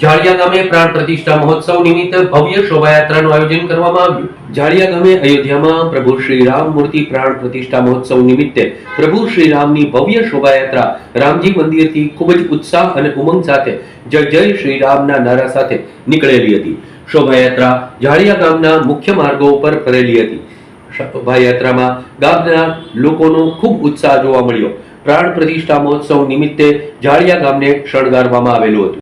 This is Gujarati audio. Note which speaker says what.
Speaker 1: જાળિયા ગામે પ્રાણ પ્રતિષ્ઠા મહોત્સવ નિમિત્તે ભવ્ય શોભાયાત્રાનું આયોજન કરવામાં આવ્યું. જાળિયા ગામે અયોધ્યામાં પ્રભુ શ્રી રામ મૂર્તિ પ્રાણ પ્રતિષ્ઠા મહોત્સવ નિમિત્તે પ્રભુ શ્રી રામની ભવ્ય શોભાયાત્રા રામજી મંદિરથી ખૂબ જ ઉત્સાહ અને ઉમંગ સાથે જય જય શ્રી રામના નારા સાથે નીકળેલી હતી. શોભાયાત્રા જાળિયા ગામના મુખ્ય માર્ગો ઉપર ફરેલી હતી. શોભાયાત્રામાં ગામના લોકોનો ખૂબ ઉત્સાહ જોવા મળ્યો. પ્રાણ પ્રતિષ્ઠા મહોત્સવ નિમિત્તે જાળિયા ગામને શણગારવામાં આવેલું હતું.